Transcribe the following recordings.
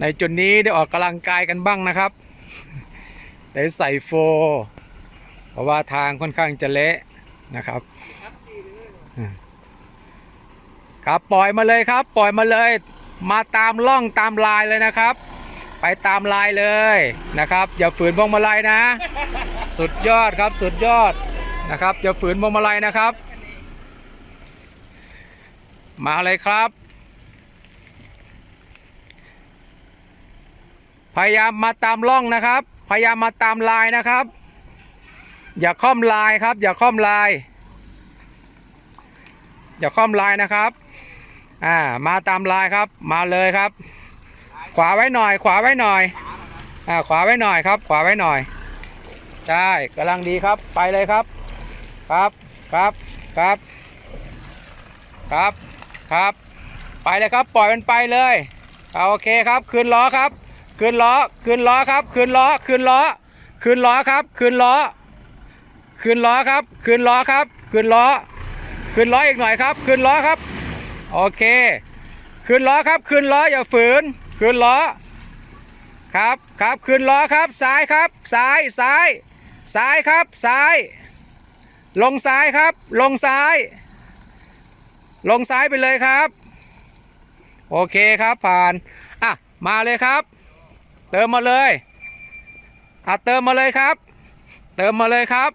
ในจุดนี้ได้ออกกำลังกายกันบ้างนะครับ ได้ใส่โฟร์เพราะว่าทางค่อนข้างจะเละนะครับ ครับปล่อยมาเลยครับ ปล่อยมาเลย มาตามล่องตามลายเลยนะครับ ไปตามลายเลยนะครับ อย่าฝืนพวงมาลัยนะ สุดยอดครับสุดยอดนะครับ อย่าฝืนพวงมาลัยนะครับ มาเลยครับ พยายามมาตามล่องนะครับ พยายามมาตามลายนะครับ อย่าค่อมลายครับ อย่าค่อมลาย อย่าค่อมลายนะครับอ่ามาตามลายครับ มาเลยครับ ขวาไว้หน่อย ขวาไว้หน่อยอ่าขวาไว้หน่อยครับ ขวาไว้หน่อยใช่กำลังดีครับไปเลยครับ ครับครับครับ ครับครับ ไปเลยครับปล่อยมันไปเลยเอาโอเคครับ คืนล้อครับ คืนล้อคืนล้อครับคืนล้อคืนล้อคืนล้อครับคืนล้อคืนล้อครับคืนล้อครับคืนล้อคืนล้ออีกหน่อยครับคืนล้อครับโอเคคืนล้อครับคืนล้ออย่าฝืนคืนล้อครับครับคืนล้อครับซ้ายครับซ้ายซ้ายซ้ายครับซ้าย ลงซ้ายครับ ลงซ้าย ลงซ้ายไปเลยครับ โอเคครับผ่านอะมาเลยครับ เติมมาเลยอะเติมมาเลยครับ เติมมาเลยครับ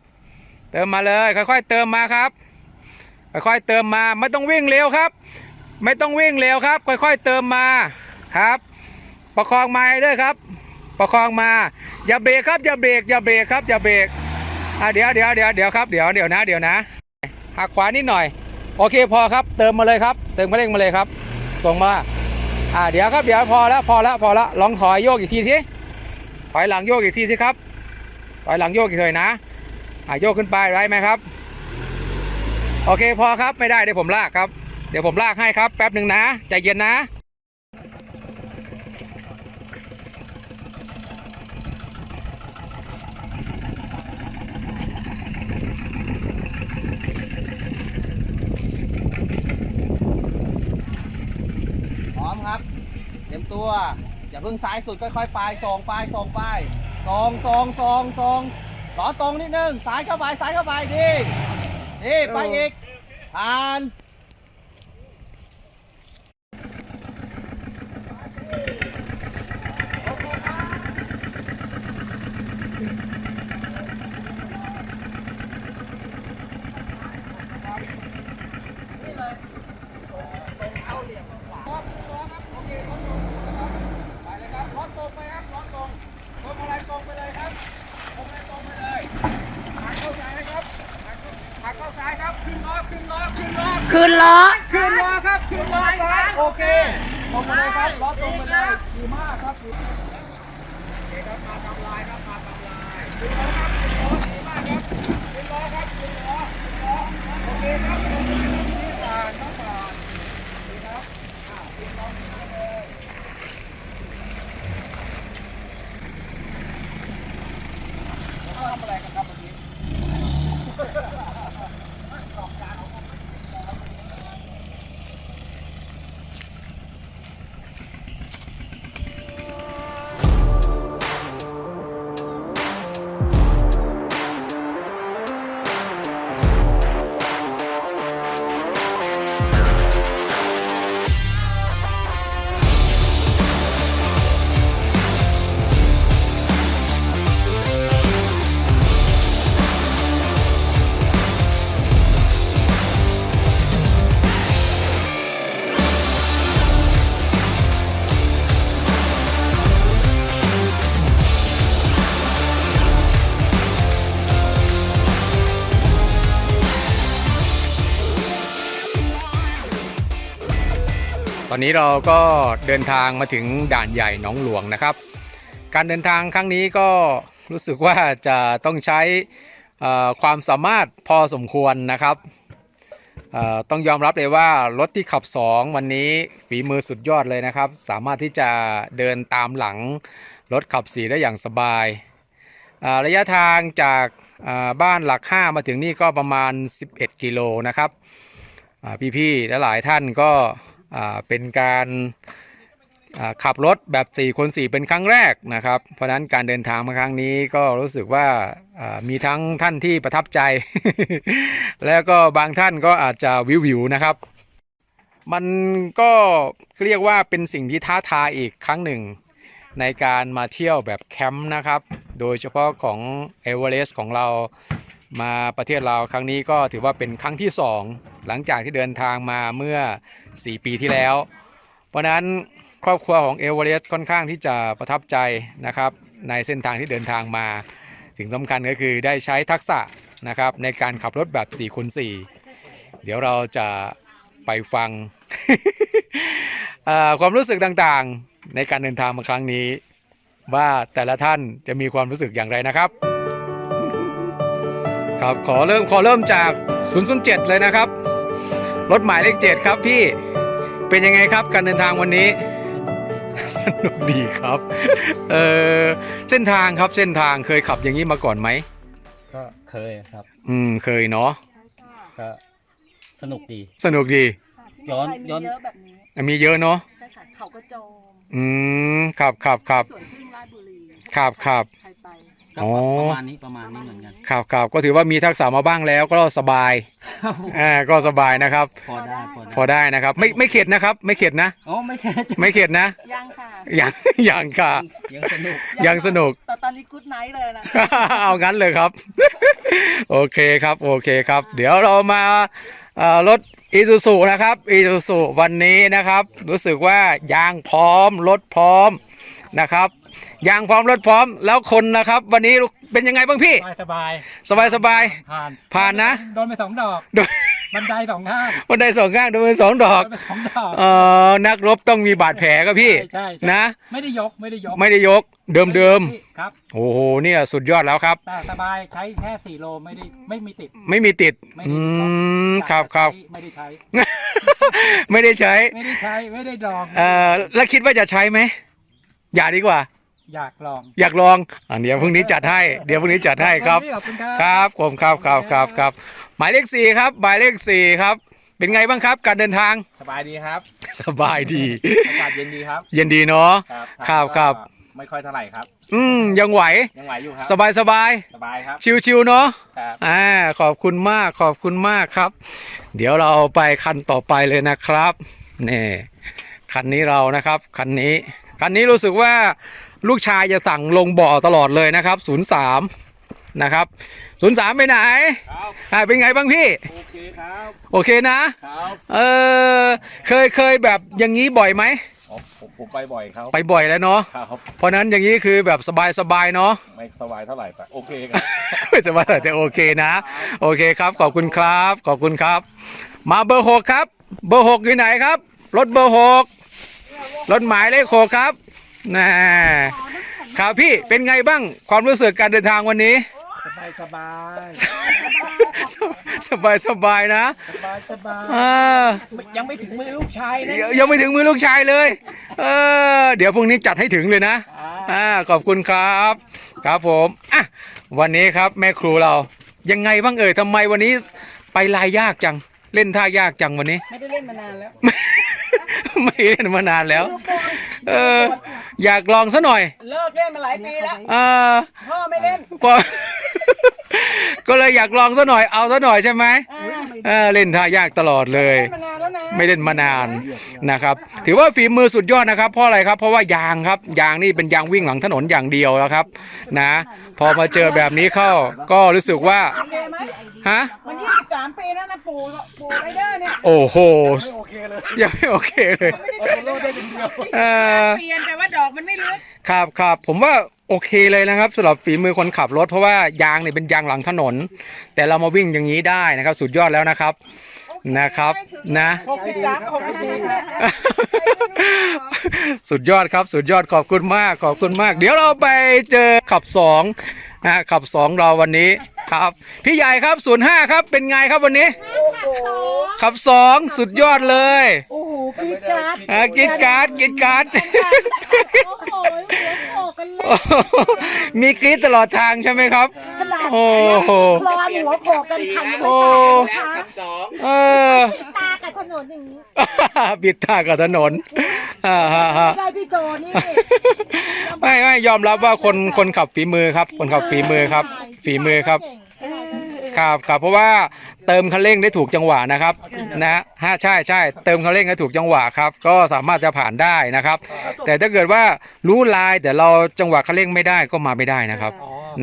เติมมาเลย ค่อยๆเติมมาครับ ค่อยๆเติมมาไม่ต้องวิ่งเร็วครับ ไม่ต้องวิ่งเร็วครับ ค่อยๆเติมมาครับ ประคองมาให้ด้วยครับ ประคองมา อย่าเบรกครับอย่าเบรกอย่าเบรกครับอย่าเบรกอะเดี๋ยวเดี๋ยวเดี๋ยวเดี๋ยวครับเดี๋ยวเดี๋ยวนะเดี๋ยวนะหักขวานิดหน่อย โอเคพอครับ เติมมาเลยครับ เติมคันเร่งมาเลยครับ ส่งมา อ่าเดี๋ยวครับเดี๋ยวพอแล้วพอแล้วพอแล้วลองถอยโยกอีกทีสิถอยหลังโยกอีกทีสิครับถอยหลังโยกอีกเลยนะอ่าโยกขึ้นไปได้ไหมครับ โอเคพอครับไม่ได้เดี๋ยวผมลากครับเดี๋ยวผมลากให้ครับแป๊บหนึ่งนะใจเย็นนะ พร้อมครับ เตัวอย่าเพิ่งซ้ายสุดค่อยๆไปส่งไปส่งไปส่งส่งส่งส่งต่อตรงนิดนึงซ้ายเข้าไปซ้ายเข้าไปดีดีไปอีกผ่าน ไปเลยครับล้อตรงไปครับล้อตรงตรงอะไรตรงไปเลยครับตรงไปตรงไปเลยหักเข้าซ้ายนะครับหักเข้าซ้ายครับขึ้นล้อขึ้นล้อขึ้นล้อ คื นล้อคืนล้อครับคืนล้อซ้ายโอเคตรงมาเลยครับล้อตรงไปเลยดีมากครับดีโอเคครับมาตามลายครับมาตามลายคืนล้อครับคืนล้อดีมากครับขึ้นล้อครับขึ้นล้อขึ้นล้อโอเคครับ อนนี้เราก็เดินทางมาถึงด่านใหญ่หนองหลวงนะครับ การเดินทางครั้งนี้ก็รู้สึกว่าจะต้องใช้ความสามารถพอสมควรนะครับต้องยอมรับเลยว่ารถที่ขับ 2 วันนี้ฝีมือสุดยอดเลยนะครับ สามารถที่จะเดินตามหลังรถขับ 4 ได้อย่างสบายาระยะทางจากาบ้านหลัก 5 มาถึงนี่ก็ประมาณ 11 กิโลนะครับพี่ๆและหลายท่านก็ เป็นการขับรถแบบ 4 คน 4 เป็นครั้งแรกนะครับ เพราะนั้นการเดินทางมาครั้งนี้ก็รู้สึกว่ามีทั้งท่านที่ประทับใจ แล้วก็บางท่านก็อาจจะวิววิวนะครับ มันก็เรียกว่าเป็นสิ่งที่ท้าทายอีกครั้งหนึ่ง ในการมาเที่ยวแบบแคมป์นะครับ โดยเฉพาะของเอเวอเรสต์ของเรา มาประเทศเราครั้งนี้ก็ถือว่าเป็นครั้งที่ 2 หลังจากที่เดินทางมาเมื่อ 4 ปีที่แล้ว เพราะนั้นครอบครัวของเอเวอเรสต์ค่อนข้างที่จะประทับใจนะครับในเส้นทางที่เดินทางมา สิ่งสำคัญก็คือได้ใช้ทักษะนะครับในการขับรถแบบ4คูณ4เดี๋ยวเราจะไปฟังความรู้สึกต่างๆ ในการเดินทางมาครั้งนี้ ว่าแต่ละท่านจะมีความรู้สึกอย่างไรนะครับ ครับขอเริ่มขอเริ่มจาก 007 เลยนะครับ รถหมายเลข7ครับพี่เป็นยังไงครับการเดินทางวันนี้ สนุกดีครับเออเส้นทางครับเส้นทางเคยขับอย่างนี้มาก่อนไหมก็เคยครับ อืมเคยเนาะก็สนุกดี สนุกดี ย้อนย้อนเยอะแบบนี้มีเยอะเนาะใช่ค่ะเขากระโจมอืมครับครับครับสวนพึ่งราชบุรีครับครับใครไป ก็อ๋อ ประมาณนี้ประมาณนี้เหมือนกันครับครับก็ถือว่ามีทักษะมาบ้างแล้วก็สบายอ่าก็สบายนะครับ พอได้พอพอได้ได้นะครับ ไม่ไม่เข็ดนะครับ ไม่เข็ดนะ โอ้ไม่แค่ไม่เข็ดนะยังค่ะอย่างอย่างค่ะ ยังสนุก ยังสนุก แต่ตอนนี้กู๊ดไนท์เลยนะ เอางั้นเลยครับ โอเคครับโอเคครับ เดี๋ยวเรามาเอ่อรถอีซูซูนะครับอีซูซูวันนี้นะครับ รู้สึกว่ายางพร้อมรถพร้อมนะครับ ยางพร้อมรถพร้อมแล้วคนนะครับ วันนี้เป็นยังไงบ้างพี่ สบายสบายสบายผ่านผ่านนะโดนไปสองดอกโดนบันไดสองข้างวันใดสองข้างโดนไปสองดอกโดนไปสองดอกเอ่อนักรบต้องมีบาดแผลครับพี่ใช่ใช่ใช่นะไม่ได้ยกไม่ได้ยกไม่ได้ยกเดิมเดิมครับๆโอ้โหเนี่ยสุดยอดแล้วครับแต่สบายใช้แค่สี่โลไม่ได้ไม่มีติด ไม่มีติดไม่อืได้ติดมครับครับไม่ได้ใช้ ไม่ได้ใช้ไม่ได้ใช้ไม่ได้ลองเอ่อแล้วคิดว่าจะใช้ไหมอย่าดีกว่า อยากลอง อยากลองอันเดี๋ยวพรุ่งนี้จัดให้ เดี๋ยวพรุ่งนี้จัดให้ครับ ขอบคุณครับครับผมครับครับครับครับหมายเลขสี่ครับ หมายเลขสี่ครับ เป็นไงบ้างครับการเดินทาง สบายดีครับสบายดี อากาศเย็นดีครับเย็นดีเนาะ ครับครับครับไม่ค่อยเท่าไหร่ครับ อืมยังไหว ยังไหวอยู่ครับสบายสบายสบายครับชิวๆเนาะ ครับ อ่าขอบคุณมากขอบคุณมากครับ เดี๋ยวเราไปคันต่อไปเลยนะครับนี่คันนี้เรานะครับคันนี้คันนี้รู้สึกว่า ลูกชายจะสั่งลงบ่อตลอดเลยนะครับ03นะครับ03ไปไหนครับอ่าเป็นไงบ้างพี่ โอเคครับโอเคนะ ครับเออเคยเคยแบบอย่างนี้บ่อยไหม อ๋อผมผมไปบ่อยครับไปบ่อยแล้วเนาะครับเพราะนั้นอย่างนี้คือแบบสบายสบายๆเนาะ ไม่สบายเท่าไหร่แต่โอเคครับ ไม่สบายแต่โอเคนะ โอเคครับ ขอบคุณครับ ขอบคุณครับ มาเบอร์หกครับ เบอร์หกอยู่ไหนครับ รถเบอร์หกรถหมายเลขหกครับ น่ครับพี่เป็นไงบ้างความรู้สึกการเดินทางวันนี้ สบายสบายสบายสบายนะสบายสบายอ่ายังไม่ถึงมือลูกชายนะยังไม่ถึงมือลูกชายเลยเออเดี๋ยวพรุ่งนี้จัดให้ถึงเลยนะอ่าขอบคุณครับ ครับผมอะวันนี้ครับแม่ครูเรายังไงบ้างเอ่ยทำไมวันนี้ไปลายยากจังเล่นท่ายากจังวันนี้ ไม่ได้เล่นมานานแล้ว ไม่เล่นมานานแล้ว เออ อยากลองซะหน่อย เลิกเล่นมาหลายปีแล้วเออพ่อไม่เล่น พอ ก็เลยอยากลองซะหน่อยเอาซะหน่อยใช่ไหมเออเล่นท่ายากตลอดเลย มานานแล้วนะไม่เล่นมานานนะครับ ถือว่าฝีมือสุดยอดนะครับ เพราะอะไรครับเพราะว่ายางครับยางนี่เป็นยางวิ่งหลังถนนอย่างเดียวแล้วครับ นะ พอมาเจอแบบนี้เข้าก็รู้สึกว่าโอเคไหมฮะมันยี่สิบสามปีแล้วนะปู่ปู่ไรเดอร์เนี่ยโอ้โหยังไม่โอเคเลยเออเปลี่ยนแต่ว่าดอกมันไม่ลึก ครับครับผมว่าโอเคเลยนะครับสำหรับฝีมือคนขับรถเพราะว่ายางเนี่ยเป็นยางหลังถนน แต่เรามาวิ่งอย่างนี้ได้นะครับ สุดยอดแล้วนะครับนะครับนะ หกสิบสามหกสิบสี่สุดยอดครับสุดยอดขอบคุณมากขอบคุณมาก เดี๋ยวเราไปเจอขับสองนะขับสองเราวันนี้ครับ พี่ใหญ่ครับศูนย์ห้าครับเป็นไงครับวันนี้ ขับสองสุดยอดเลย โอ้ โหกีดการ์ดอ่ากินการ์ดกินการ์ดโอ้โหหัวโขกกันเลยมีกรีดตลอดทางใช่ไหมครับ ขนาดโอ้โห คลอนหัวโขกกันทันไม่โอ้ตายนะคะเออ ตากับถนนอย่างนี้บิดท่ากับถนนอ่าฮะฮะได้พี่โจนี่ ไม่ไม่ยอมรับว่าคนคนขับฝีมือครับ คนขับฝีมือครับ ฝีมือครับ ครับครับเพราะว่าเติมคันเร่งได้ถูกจังหวะนะครับนะฮะใช่ใช่เติมคันเร่งได้ถูกจังหวะครับ ก็สามารถจะผ่านได้นะครับ แต่ถ้าเกิดว่ารู้ลายแต่เราจังหวะคันเร่งไม่ได้ก็มาไม่ได้นะครับ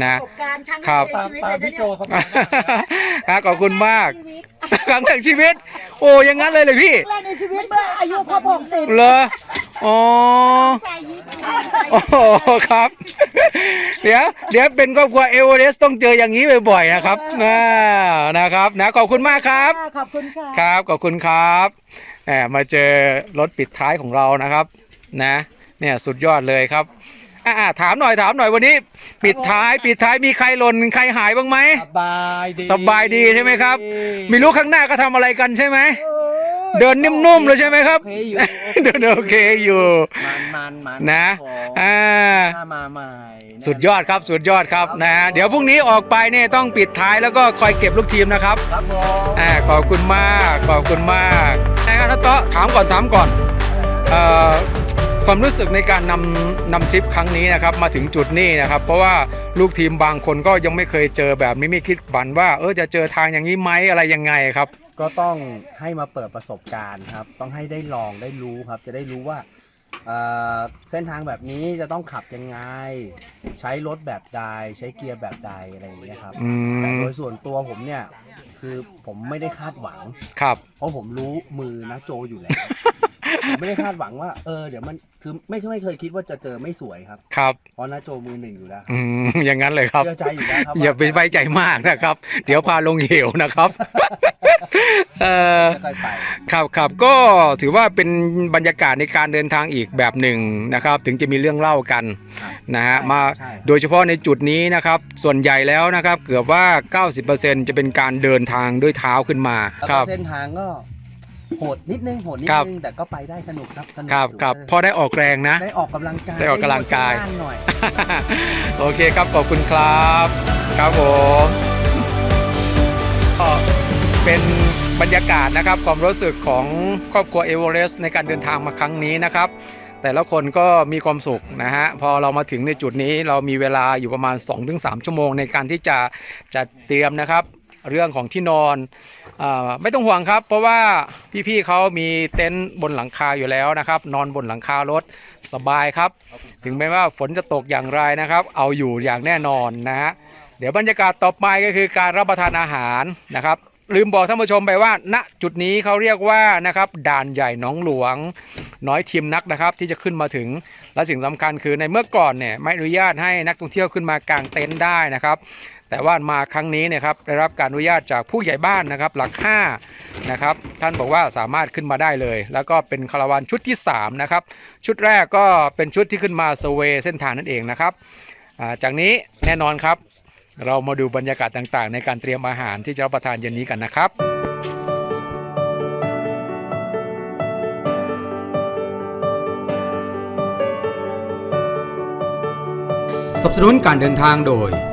นะประสบการณ์ครั้งแรครับกในตามชีวิตตาเลมยนะพี่เนี่โจยสมัยนั้นครับขอบคุณมากครั้งแรกชีวิต โอ้อยังงั้นเลยเลยพี่ ครั้งแรกในชีวิตเมื่ออายุครบหกสิบ เหรอ อ๋อใส่ยิปโอ้โหครับ เดี๋ยวเดี๋ยวเป็นครอบครัวเอเวอเรสต์ต้องเจออย่างนี้บ่อยๆนะครับอ่านะครับนะขอบคุณมากครับ ขอบคุณค่ะครับขอบคุณครับแหมมาเจอรถปิดท้ายของเรานะครับ นะเนี่ยสุดยอดเลยครับอ่าถามหน่อยถามหน่อยวันนี้ ปิดท้ายปิดท้ายมีใครหล่นใครหายบ้างไหมสบายดีสบายดีใช่ไหมครับ ไม่รู้ข้างหน้าก็ทำอะไรกันใช่ไหมเดินนิ่มๆเลยใช่ไหมครับ โอเคอยู่เดินโอเคอยู่ มันมันมันนะผมอ่า หน้ามาใหม่สุดยอดครับสุดยอดครับนะเดี๋ยวพรุ่งนี้ออกไปเนี่ยต้องปิดท้ายแล้วก็คอยเก็บลูกทีมนะครับครับผมอ่าขอบคุณมากขอบคุณมากนะครับนัตโตะถามก่อนถามก่อนเอ่อความรู้สึกในการนำนำทริปครั้งนี้นะครับมาถึงจุดนี้นะครับ เพราะว่าลูกทีมบางคนก็ยังไม่เคยเจอแบบนี้ไม่คิดฝันว่าเออจะเจอทางอย่างนี้ไหมอะไรยังไงครับ ก็ต้องให้มาเปิดประสบการณ์ครับ ต้องให้ได้ลองได้รู้ครับ จะได้รู้ว่าเอ่อเส้นทางแบบนี้จะต้องขับยังไง ใช้รถแบบใด ใช้เกียร์แบบใดอะไรอย่างเงี้ยครับอืแต่มโดยส่วนตัวผมเนี่ย คือผมไม่ได้คาดหวัง ครับ เพราะผมรู้มือนะโจอยู่แล้ว ผมไม่ได้คาดหวังว่า เออ เดี๋ยวมัน คือไม่ไม่เคยคิดว่าจะเจอไม่สวยครับครับเพราะนะโจมือหนึ่งอยู่แล้วอืมอย่างนั้นเลยครับ เชื่อใจอยู่แล้วครับอย่าไปไว้ใจมากนะครับ เดี๋ยวพาลงเหวนะครับเอ่อค่อยๆไป ครับครับก็ถือว่าเป็นบรรยากาศในการเดินทางอีกแบบหนึ่งนะครับ ถึงจะมีเรื่องเล่ากันครับนะฮะมาใช่ โดยเฉพาะในจุดนี้นะครับ ส่วนใหญ่แล้วนะครับ เกือบว่า 90%จะเป็นการเดินทางด้วยเท้าขึ้นมาแล้วคก็รับ เส้นทางก็ โหดนิดนึงโหดนิดครับนึงแต่ก็ไปได้สนุกครับสนุกครับอยู่ครับเออพอได้ออกแรงนะ ได้ออกกำลังกายได้ออกกำลังกายได้นวดข้างล่างหน่อยโอเคครับขอบคุณครับครับผมก็เป็นบรรยากาศนะครับความรู้สึกของครอบครัวเอเวอเรสต์ในการเดินทางมาครั้งนี้นะครับ แต่ละคนก็มีความสุขนะฮะพอเรามาถึงในจุดนี้เรามีเวลาอยู่ประมาณ 2-3 ชั่วโมงในการที่จะจะเตรียมนะครับ เรื่องของที่นอนอไม่ต้องห่วงครับ เพราะว่าพี่ๆเขามีเต็นท์บนหลังคาอยู่แล้วนะครับ นอนบนหลังคารถสบายครับ ถึงแม้ว่าฝนจะตกอย่างไรนะครับ เอาอยู่อย่างแน่นอนนะฮะเดี๋ยวบรรยากาศต่อไปก็คือการรับประทานอาหารนะครับ ลืมบอกท่านผู้ชมไปว่า ณจุดนี้เขาเรียกว่านะครับด่านใหญ่หนองหลวง น้อยทีมนักนะครับ ที่จะขึ้นมาถึงและสิ่งสำคัญคือในเมื่อก่อนเนี่ยไม่อนุญาตให้นักท่องเที่ยวขึ้นมากางเต็นท์ได้นะครับ แต่ว่ามาครั้งนี้เนี่ยครับได้รับการอนุญาตจากผู้ใหญ่บ้านนะครับหลัก5นะครับท่านบอกว่าสามารถขึ้นมาได้เลย แล้วก็เป็นคาราวานชุดที่3นะครับชุดแรกก็เป็นชุดที่ขึ้นมาเซเวเส้นทางนั่นเองนะครับาจากนี้แน่นอนครับ เรามาดูบรรยากาศต่างๆ ในการเตรียมอาหารที่จะรับประทานเย็นนี้กันนะครับสนับสนุนการเดินทางโดย